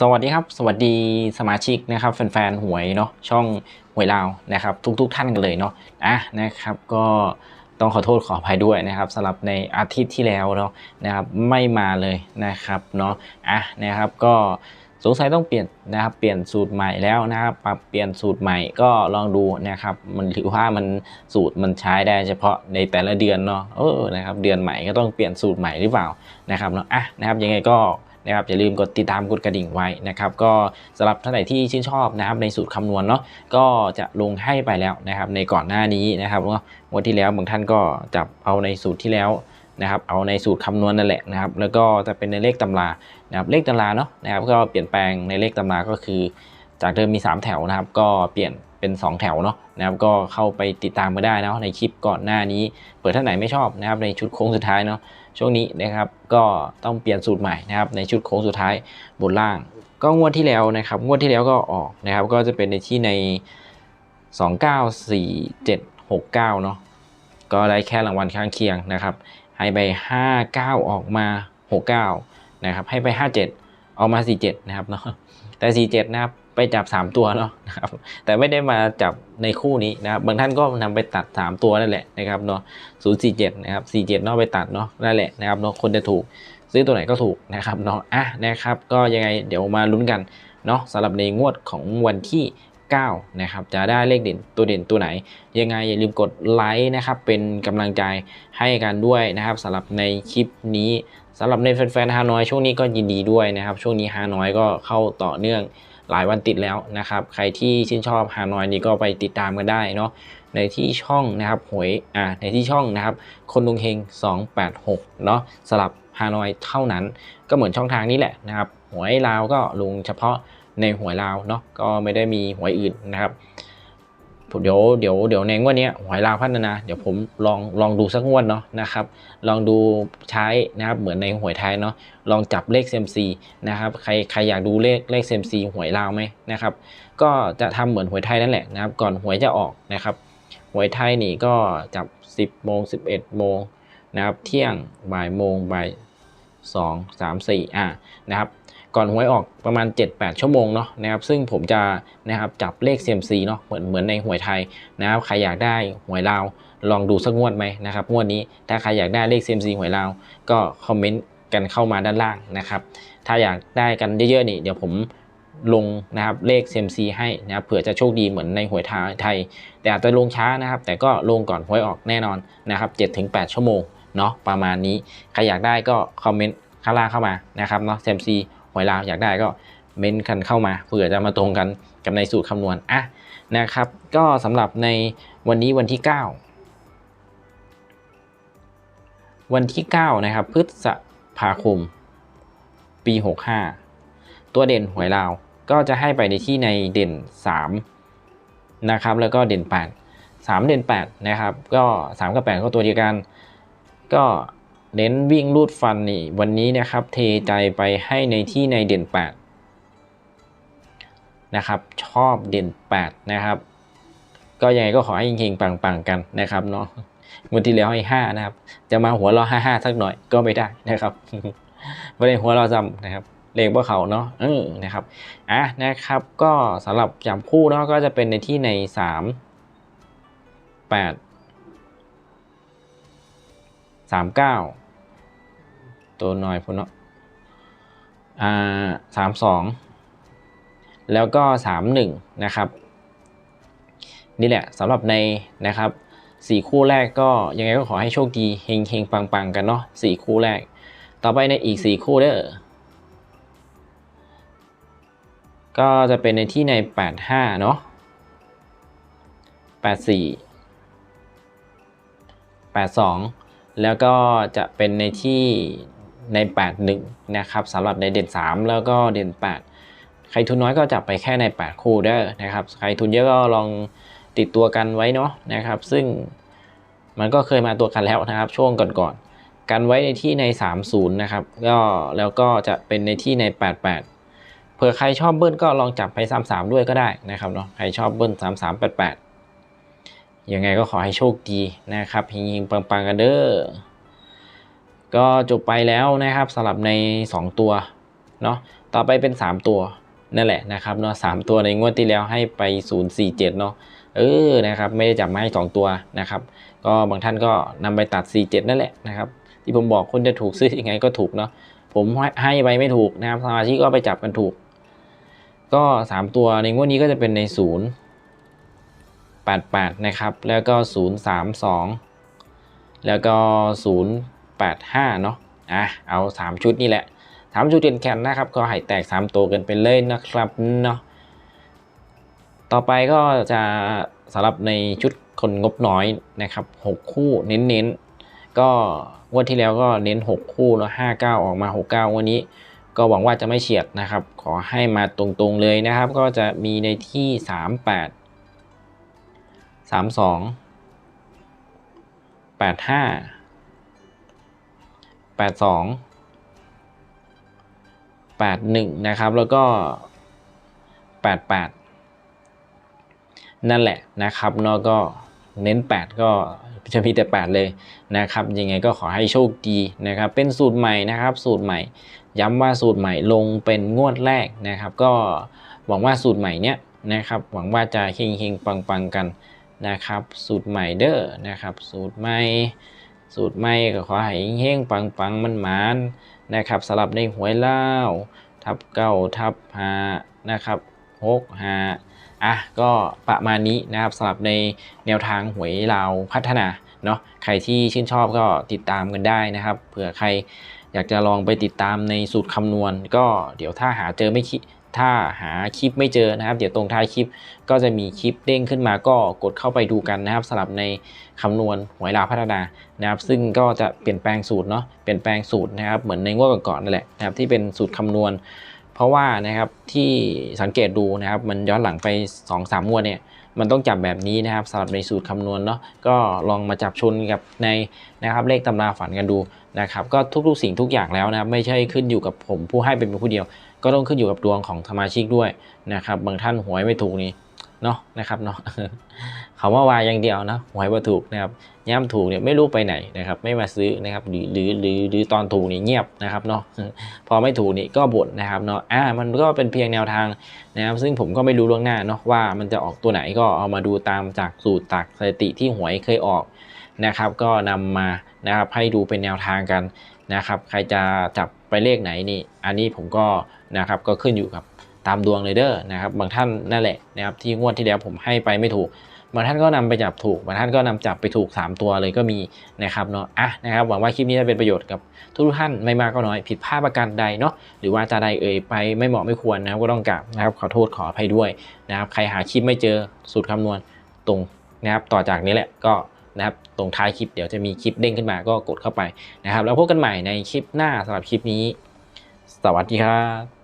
สวัสดีครับ สวัสดีสมาชิกนะครับแฟนๆหวยเนาะช่องหวยลาวนะครับ ทุกๆท่านกันเลยเนาะอะนะครับก็ ต้องขอโทษขออภัยด้วยนะครับสำหรับในอาทิตย์ที่แล้วเนาะนะครับไม่มาเลยนะครับเนาะอะนะครับก็สงสัยต้องเปลี่ยนนะครับเปลี่ยนสูตรใหม่แล้วนะครับปรับเปลี่ยนสูตรใหม่ก็ลองดูนะครับ มันถือว่ามันสูตรมันใช้ได้เฉพาะในแต่ละเดือนเนาะเออนะครับเดือนใหม่ก็ต้องเปลี่ยนสูตรใหม่หรือเปล่านะครับเนาะอะนะครับยังไงก็ นะครับอย่าลืมกดติดตามกดกระดิ่งไว้นะครับก็สำหรับท่านไหนที่ชื่นชอบนะครับในสูตรคำนวณเนาะก็จะลงให้ไปแล้วนะครับในก่อนหน้านี้นะครับว่างวันที่แล้วบางท่านก็จับเอาในสูตรที่แล้วนะครับเอาในสูตรคำนวณนั่นแหละนะครับแล้วก็จะเป็นในเลขตำรานะครับเลขตำราเนาะนะครับก็เปลี่ยนแปลงในเลขตำราก็คือ จากเดิมมี 3 แถวนะครับ ก็เปลี่ยนเป็น 2 แถวเนาะนะครับก็เข้าไปติดตามมาได้นะในคลิปก่อนหน้านี้ เปิดท่านไหนไม่ชอบนะครับในชุดโค้งสุดท้ายเนาะ ช่วงนี้นะครับก็ต้องเปลี่ยนสูตรใหม่นะครับในชุดโค้งสุดท้ายบนล่าง ก็งวดที่แล้วนะครับงวดที่แล้วก็ออกนะครับก็จะเป็นในที่ใน 294 769เนาะก็ได้แค่รางวัลข้างเคียงนะครับให้ไป 59 ออกมา 69นะครับให้ไป 57 ออกมา 47 นะครับเนาะแต่ 47 นะครับ ไปจับ 3 ตัวเนาะนะครับแต่ไม่ได้มาจับในคู่นี้นะครับบางท่านก็นำไปตัด 3 ตัวนั่นแหละนะครับเนาะ047นะครับ47เจ็ดเนาะไปตัดเนาะนั่นแหละนะครับเนาะคนจะถูกซื้อตัวไหนก็ถูกนะครับเนาะอะนะครับก็ยังไงเดี๋ยวมาลุ้นกันเนาะสำหรับในงวดของวันที่9นะครับจะได้เลขเด่นตัวเด่นตัวไหน ยังไงอย่าลืมกดไลค์นะครับเป็นกำลังใจให้กันด้วยนะครับสำหรับในคลิปนี้สำหรับในแฟนๆฮานอยช่วงนี้ก็ยินดีด้วยนะครับ ช่วงนี้ฮานอยก็เข้าต่อเนื่อง หลายวันติดแล้วนะครับ ใครที่ชื่นชอบฮานอยนี้ก็ไปติดตามกันได้เนาะในที่ช่องนะครับหวยอ่าในที่ช่องนะครับ คนดวงเฮง 286 เนาะสลับฮานอยเท่านั้น ก็เหมือนช่องทางนี้แหละนะครับหวยลาวก็ลงเฉพาะในหวยลาวเนาะก็ไม่ได้มีหวยอื่นนะครับ เดี๋ยวเดี๋ยวเดี๋ยวในงวดนี้หวยลาวพัฒนา เดี๋ยวผมลองลองดูสักงวดเนาะนะครับ ลองดูใช้นะครับเหมือนในหวยไทยเนาะลองจับเลขเซมซีนะครับใครใครอยากดูเลขเลขเซมซีหวยลาวไหมนะครับ ก็จะทำเหมือนหวยไทยนั่นแหละนะครับ ก่อนหวยจะออกนะครับ หวยไทยนี่ก็จับ 10โมง11โมงนะครับ เที่ยงบ่ายโมงบ่าย2 3 4อะนะครับ ก่อนหวยออกประมาณ 7-8 ชั่วโมงเนาะนะครับซึ่งผมจะนะครับจับเลข CMC เนาะเหมือนเหมือนในหวยไทยนะครับใครอยากได้หวยลาวลองดูสักงวดไหมนะครับงวดนี้ถ้าใครอยากได้เลข CMC หวยลาวก็คอมเมนต์กันเข้ามาด้านล่างนะครับถ้าอยากได้กันเยอะๆนี่เดี๋ยวผมลงนะครับเลข CMC ให้นะครับเผื่อจะโชคดีเหมือนในหวยไทย แต่อาจจะลงช้านะครับ แต่ก็ลงก่อนหวยออกแน่นอนนะครับ7-8 ชั่วโมงเนาะประมาณนี้ ใครอยากได้ก็คอมเมนต์ข้างล่างเข้ามานะครับเนาะ CMC หวยลาวอยากได้ก็เมนกันเข้ามาเผื่อจะมาตรงกันกับในสูตรคำนวณอะนะครับ ก็สำหรับในวันนี้วันที่ 9 วันที่ 9 นะครับ พฤษภาคม ปี 65 ตัวเด่นหวยลาวก็จะให้ไปในที่ในเด่น 3 นะครับ แล้วก็เด่น 8 3 เด่น 8 นะครับ ก็ 3 กับ 8 ก็ตัวเดียวกัน ก็ เน้นวิ่งลูดฟันนี่วันนี้นะครับเทใจไปให้ในที่ในเด่น 8 นะครับ ชอบเด่น 8 นะครับ ก็ยังไงก็ขอให้เฮงๆปังๆกันนะครับเนาะวันที่แล้วให้ 5 นะครับ จะมาหัวเราะ55 สักหน่อยก็ไม่ได้นะครับไม่ได้หัวเราะจำนะครับเลขว่เขาเนาะเออนะครับอะนะครับก็สำหรับจับคู่เนาะก็จะเป็นในที่ใน 3 8 3 9 ตัวน้อยพุ่นเนาะอ่าสามสองแล้วก็สามหนึ่งนะครับนี่แหละสำหรับในนะครับสี่คู่แรกก็ยังไงก็ขอให้โชคดีเฮงเฮงปังปังกันเนาะสี่คู่แรก ต่อไปในอีกสี่คู่เด้อก็จะเป็นในที่ใน 85 เนาะ84 82 แล้วก็จะเป็นในที่ ใน 81 นะครับสำหรับในเด่น 3 แล้วก็เด่น 8 ใครทุนน้อยก็จับไปแค่ใน 8 คู่เด้อนะครับ ใครทุนเยอะก็ลองติดตัวกันไว้เนาะนะครับ ซึ่งมันก็เคยมาตัวกันแล้วนะครับ ช่วงก่อนๆกันไว้ในที่ใน 30 นะครับ ก็แล้วก็จะเป็นในที่ใน 88 เผื่อใครชอบเบิ้ลก็ลองจับไปสามสามด้วยก็ได้นะครับเนาะใครชอบเบิ้ลสามสามแปดแปดยังไงก็ขอให้โชคดีนะครับเฮงๆปังๆกันเด้อ ก็จบไปแล้วนะครับสำหรับใน 2 ตัวเนาะต่อไปเป็น 3 ตัวนั่นแหละนะครับเนาะสามตัวในงวดที่แล้วให้ไป 047 เนาะเออนะครับไม่ได้จับมาให้ 2 ตัวนะครับ ก็บางท่านก็นำไปตัด 47 นั่นแหละนะครับที่ผมบอกคุณจะถูกซื้อยังไงก็ถูกเนาะผมให้ไปไม่ถูกนะครับสมาชิกก็ไปจับกันถูก ก็ 3 ตัวในงวดนี้ก็จะเป็นใน 0 88 นะครับ แล้วก็ 032 แล้วก็ 85เนาะอะเอา 3 ชุดนี่แหละ 3 ชุดเด่นแคนนะครับ ก็ให้แตก 3 ตัวกันไปเลยนะครับเนาะต่อไปก็จะสำหรับในชุดคนงบน้อยนะครับ 6 คู่เน้นๆ ก็งวดที่แล้วก็เน้น 6 คู่แล้ว59 ออกมา 69 วันนี้ ก็หวังว่าจะไม่เฉียดนะครับ ขอให้มาตรงๆเลยนะครับ ก็จะมีในที่ 38 32 85 82 81 นะครับ แล้วก็ 88 นั่นแหละนะครับเนาะก็เน้น 8 ก็จะมีแต่ 8 เลยนะครับ ยังไงก็ขอให้โชคดีนะครับ เป็นสูตรใหม่นะครับ สูตรใหม่ ย้ำว่าสูตรใหม่ลงเป็นงวดแรกนะครับ ก็หวังว่าสูตรใหม่เนี้ยนะครับ หวังว่าจะเฮงเฮงปังปังกันนะครับ สูตรใหม่เด้อนะครับ สูตรใหม่ สูตรใหม่ก็ขอให้เฮงปังปังมันหมานนะครับสลับในหวยเล่าทับเก้าทับหานะครับหกหาอะก็ประมาณนี้นะครับสำหรับในแนวทางหวยเลาพัฒนาเนาะใครที่ชื่นชอบก็ติดตามกันได้นะครับเผื่อใครอยากจะลองไปติดตามในสูตรคำนวณ ก็เดี๋ยวถ้าหาเจอไม่คิ ถ้าหาคลิปไม่เจอนะครับ เดี๋ยวตรงท้ายคลิปก็จะมีคลิปเด้งขึ้นมาก็กดเข้าไปดูกันนะครับสำหรับในคำนวณหวยลาพัฒนานะครับ ซึ่งก็จะเปลี่ยนแปลงสูตรเนาะเปลี่ยนแปลงสูตรนะครับเหมือนในงวดก่อนๆนั่นแหละนะครับที่เป็นสูตรคำนวณ เพราะว่านะครับที่สังเกตดูนะครับมันย้อนหลังไป2อสามงวดเนี่ยมันต้องจับแบบนี้นะครับสำหรับในสูตรคำนวณเนาะก็ลองมาจับชนกับในนะครับเลขตำราฝันกันดูนะครับก็ทุกๆสิ่งทุกอย่างแล้วนะครับไม่ใช่ขึ้นอยู่กับผมผู้ให้เป็นผู้เดียว ก็ต้องขึ้นอยู่กับดวงของสมาชิกด้วยนะครับบางท่านหวยไม่ถูกนี่เนาะนะครับเนาะเขาว่าวายอย่างเดียวนะหวยว่าถูกนะครับย่ำถูกเนี่ยไม่รู้ไปไหนนะครับไม่มาซื้อนะครับหรือหรือหรือหรือตอนถูกนี่เงียบนะครับเนาะพอไม่ถูกนี่ก็บ่นนะครับเนาะอ่ามันก็เป็นเพียงแนวทางนะครับซึ่งผมก็ไม่รู้ล่วงหน้าเนาะว่ามันจะออกตัวไหนก็เอามาดูตามจากสูตรจากสถิติที่หวยเคยออกนะครับก็นำมานะครับให้ดูเป็นแนวทางกัน นะครับใครจะจับไปเลขไหนนี่ อันนี้ผมก็นะครับก็ขึ้นอยู่กับตามดวงเลยเด้อนะครับบางท่านนั่นแหละนะครับที่งวดที่แล้วผมให้ไปไม่ถูกบางท่านก็นำไปจับถูกบางท่านก็นำจับไปถูก 3 ตัวเลยก็มีนะครับเนาะอะนะครับหวังว่าคลิปนี้จะเป็นประโยชน์กับทุกท่านไม่มากก็น้อยผิดพลาดประการใดเนาะหรือว่าจะใดเอ่ยไปไม่เหมาะไม่ควรนะครับก็ต้องกราบนะครับขอโทษขออภัยด้วยนะครับใครหาคลิปไม่เจอสูตรคำนวณตรงนะครับต่อจากนี้แหละก็ นะครับตรงท้ายคลิปเดี๋ยวจะมีคลิปเด้งขึ้นมาก็กดเข้าไปนะครับ แล้วพบกันใหม่ในคลิปหน้าสำหรับคลิปนี้ สวัสดีครับ